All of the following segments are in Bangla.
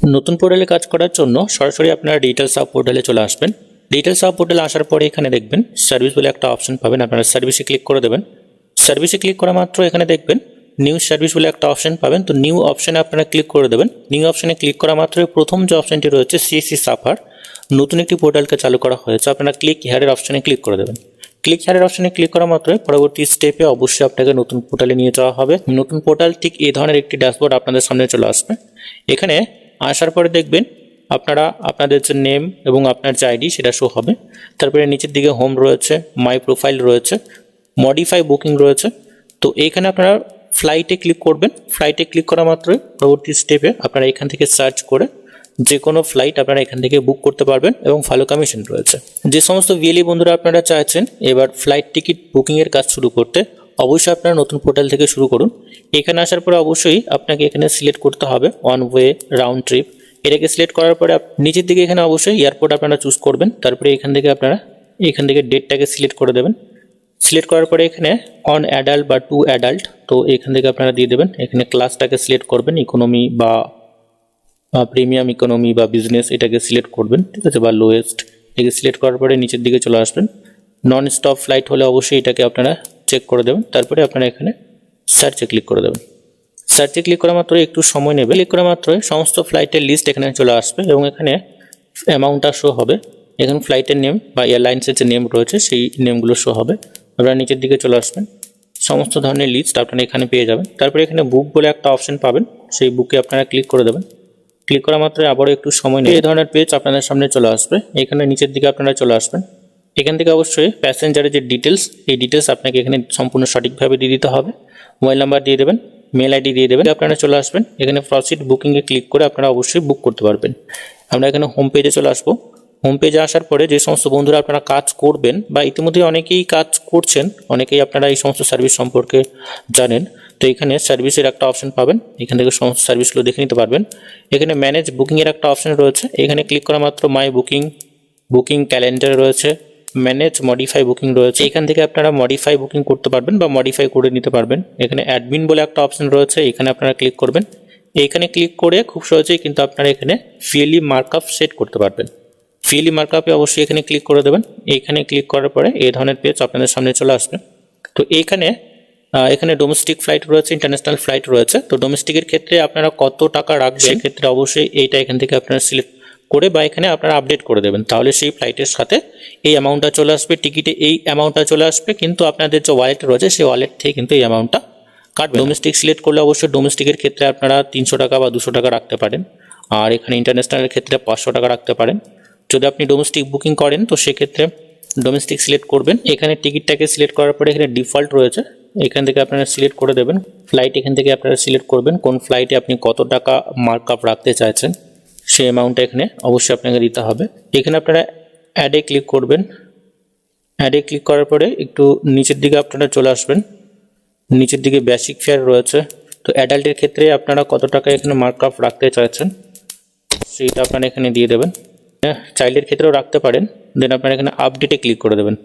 নতুন পোর্টালে কাজ করার জন্য সরাসরি আপনারা ডিজিটাল সাব পোর্টালে চলে আসবেন। ডিজিটাল সাব পোর্টালে আসার পরে এখানে দেখবেন সার্ভিস বলে একটা অপশন পাবেন, আপনারা সার্ভিসে ক্লিক করে দেবেন। সার্ভিসে ক্লিক করা মাত্র এখানে দেখবেন নিউ সার্ভিস বলে একটা অপশন পাবেন, তো নিউ অপশনে আপনারা ক্লিক করে দেবেন। নিউ অপশনে ক্লিক করা মাত্রই প্রথম যে অপশনটি রয়েছে সিএসসি সাফার নতুন একটি পোর্টালকে চালু করা হয়েছে, আপনারা ক্লিক হেয়ারের অপশনে ক্লিক করে দেবেন। ক্লিক হেয়ারের অপশনে ক্লিক করা মাত্রই পরবর্তী স্টেপে অবশ্যই আপনাকে নতুন পোর্টালে নিয়ে যাওয়া হবে। নতুন পোর্টাল ঠিক এই ধরনের একটি ড্যাশবোর্ড আপনাদের সামনে চলে আসবে। এখানে আসার পরে দেখবেন আপনারা আপনাদের যে নেম এবং আপনার যে আইডি সেটা শো হবে। তারপরে নিচের দিকে হোম রয়েছে মাই প্রোফাইল রয়েছে মডিফাই বুকিং রয়েছে। তো এইখানে আপনারা ফ্লাইটে ক্লিক করবেন। ফ্লাইটে ক্লিক করা মাত্রই পরবর্তী স্টেপে আপনারা এখান থেকে সার্চ করে যে কোনো ফ্লাইট আপনারা এখান থেকে বুক করতে পারবেন এবং ভালো কমিশন রয়েছে। যে সমস্ত ভিএলই বন্ধুরা আপনারা চাইছেন, এবার ফ্লাইট টিকিট বুকিংয়ের কাজ শুরু করতে অবশ্যই আপনারা নতুন পোর্টাল থেকে শুরু করুন। এখানে আসার পরে অবশ্যই আপনাকে এখানে সিলেক্ট করতে হবে ওয়ান ওয়ে রাউন্ড ট্রিপ এটাকে সিলেক্ট করার পরে নিচের দিকে এখানে অবশ্যই এয়ারপোর্ট আপনারা চুজ করবেন। তারপরে এখান থেকে আপনারা এখান থেকে ডেটটাকে সিলেক্ট করে দেবেন। সিলেক্ট করার পরে এখানে অন অ্যাডাল্ট বা টু অ্যাডাল্ট তো এখান থেকে আপনারা দিয়ে দেবেন। এখানে ক্লাসটাকে সিলেক্ট করবেন ইকোনমি বা প্রিমিয়াম ইকোনমি বা বিজনেস এটাকে সিলেক্ট করবেন, ঠিক আছে, বা লোয়েস্ট এটাকে সিলেক্ট করার পরে নিচের দিকে চলে আসবেন। নন স্টপ ফ্লাইট হলে অবশ্যই এটাকে আপনারা চেক করে দেবেন, তারপরে আপনারা এখানে সার্চে ক্লিক করে দেবেন। সার্চে ক্লিক করা মাত্র একটু সময় নেবে। ক্লিক করা মাত্রই সমস্ত ফ্লাইটের লিস্ট এখানে চলে আসবে এবং এখানে অ্যামাউন্টটা শো হবে। এখানে ফ্লাইটের নেম বা এয়ারলাইন্সের যে নেম রয়েছে, সেই নেমগুলো শো হবে। আপনারা নিচের দিকে চলে আসবেন। সমস্ত ধরনের লিস্ট আপনারা এখানে পেয়ে যাবেন। তারপরে এখানে বুক বলে একটা অপশন পাবেন। সেই বুকে আপনারা ক্লিক করে দেবেন। ক্লিক করা মাত্রই আবারও একটু সময় নেবে। এই ধরনের পেজ আপনাদের সামনে চলে আসবে। এখানে নিচের দিকে আপনারা চলে আসবেন। এখান থেকে অবশ্যই প্যাসেঞ্জারের যে ডিটেলস এই ডিটেলস আপনাকে এখানে সম্পূর্ণ সঠিকভাবে দিয়ে দিতে হবে। মোবাইল নাম্বার দিয়ে দেবেন মেল আইডি দিয়ে দেবেন। আপনারা চলে আসবেন, এখানে প্রসিড বুকিংয়ে ক্লিক করে আপনারা অবশ্যই বুক করতে পারবেন। আমরা এখানে হোম পেজে চলে আসব। হোম পেজে আসার পরে যে সমস্ত বন্ধুরা আপনারা কাজ করবেন বা ইতিমধ্যে অনেকেই কাজ করছেন, অনেকেই আপনারা এই সমস্ত সার্ভিস সম্পর্কে জানেন, তো এখানে সার্ভিসের একটা অপশন পাবেন। এখান থেকে সমস্ত সার্ভিসগুলো দেখে নিতে পারবেন। এখানে ম্যানেজ বুকিংয়ের একটা অপশন রয়েছে। এখানে ক্লিক করা মাত্র মাই বুকিং বুকিং ক্যালেন্ডার রয়েছে। ম্যানেজ মডিফাই বুকিং রয়েছে। এখান থেকে আপনারা মডিফাই বুকিং করতে পারবেন বা মডিফাই করে নিতে পারবেন। এখানে অ্যাডমিন বলে একটা অপশন রয়েছে এখানে আপনারা ক্লিক করবেন। এইখানে ক্লিক করে খুব সহজেই কিন্তু আপনারা এখানে ফিলি মার্কআপ সেট করতে পারবেন। ফিলি মার্কআপে অবশ্যই এখানে ক্লিক করে দেবেন। এইখানে ক্লিক করার পরে এই ধরনের পেজ আপনাদের সামনে চলে আসবে। তো এইখানে এখানে ডোমেস্টিক ফ্লাইট রয়েছে ইন্টারন্যাশনাল ফ্লাইট রয়েছে। তো ডোমেস্টিকের ক্ষেত্রে আপনারা কত টাকা রাখবেন? সেক্ষেত্রে অবশ্যই এইটা এখান থেকে আপনারা সিলেক্ট করে বা এখানে আপনারা আপডেট করে দেবেন। তাহলে সেই ফ্লাইটের সাথে এই অ্যামাউন্টটা চলে আসবে। টিকিটে এই অ্যামাউন্টটা চলে আসবে। কিন্তু আপনাদের যে ওয়ালেট রয়েছে, সেই ওয়ালেট থেকে কিন্তু এই অ্যামাউন্টটা কাটবে। ডোমেস্টিক সিলেক্ট করলে অবশ্যই ডোমেস্টিকের ক্ষেত্রে আপনারা তিনশো টাকা বা দুশো টাকা রাখতে পারেন। আর এখানে ইন্টারন্যাশনালের ক্ষেত্রে পাঁচশো টাকা রাখতে পারেন। যদি আপনি ডোমেস্টিক বুকিং করেন, তো সেক্ষেত্রে ডোমেস্টিক সিলেক্ট করবেন। এখানে টিকিটটাকে সিলেক্ট করার পরে এখানে ডিফল্ট রয়েছে। এখান থেকে আপনারা সিলেক্ট করে দেবেন। ফ্লাইট এখান থেকে আপনারা সিলেক্ট করবেন। কোন ফ্লাইটে আপনি কত টাকা মার্কআপ রাখতে চাইছেন। সেই অ্যামাউন্টটা এখানে অবশ্যই আপনাকে দিতে হবে। এখানে আপনারা অ্যাডে ক্লিক করবেন। অ্যাডে ক্লিক করার পরে একটু নিচের দিকে আপনারা চলে আসবেন। নিচের দিকে বেসিক ফেয়ার রয়েছে। তো অ্যাডাল্টের ক্ষেত্রে আপনারা কত টাকা এখানে মার্কআপ রাখতে চাইছেন, সেইটা আপনারা এখানে দিয়ে দেবেন। চাইল্ডের ক্ষেত্রেও রাখতে পারেন। দেন আপনারা এখানে আপডেটে ক্লিক করে দেবেন।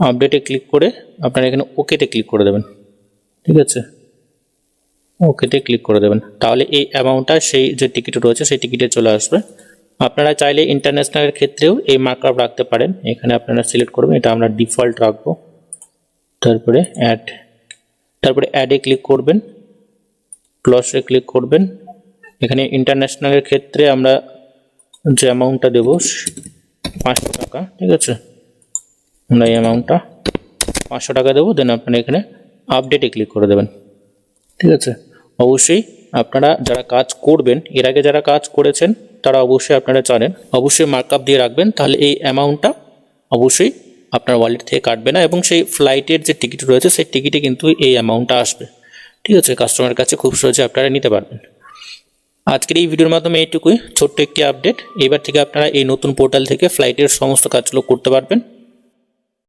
আপডেটে ক্লিক করে আপনারা এখানে ওকেতে ক্লিক করে দেবেন। ঠিক আছে? ওকেতে ক্লিক করে দেবেন। তাহলে এই অ্যামাউন্টটা সেই যে টিকিট রয়েছে, সেই টিকিটে চলে আসবে। আপনারা চাইলে ইন্টারন্যাশনালের ক্ষেত্রেও এই মার্কআপ রাখতে পারেন। এখানে আপনারা সিলেক্ট করবেন, এটা আমরা ডিফল্ট রাখব। তারপরে অ্যাড তারপরে অ্যাডে ক্লিক করবেন। প্লসে ক্লিক করবেন। এখানে ইন্টারন্যাশনালের ক্ষেত্রে আমরা যে অ্যামাউন্টটা দেবো, পাঁচশো টাকা, ঠিক আছে? আমরা এই অ্যামাউন্টটা পাঁচশো টাকা দেবো দেন আপনারা এখানে আপডেটে ক্লিক করে দেবেন। ঠিক আছে? অবশ্যই আপনারা যারা কাজ করবেন, এর আগে যারা কাজ করেছেন, তারা অবশ্যই আপনারা জানেন। অবশ্যই মার্কআপ দিয়ে রাখবেন, তাহলে এই অ্যামাউন্টটা অবশ্যই আপনার ওয়ালেট থেকে কাটবে না এবং সেই ফ্লাইটের যে টিকিট রয়েছে, সেই টিকিটে কিন্তু এই অ্যামাউন্টটা আসবে। ঠিক আছে কাস্টমারের কাছে খুব সহজে আপনারা নিতে পারবেন। আজকের এই ভিডিওর মাধ্যমে এইটুকুই। ছোট্ট একটি আপডেট এবার থেকে আপনারা এই নতুন পোর্টাল থেকে ফ্লাইটের সমস্ত কাজগুলো করতে পারবেন।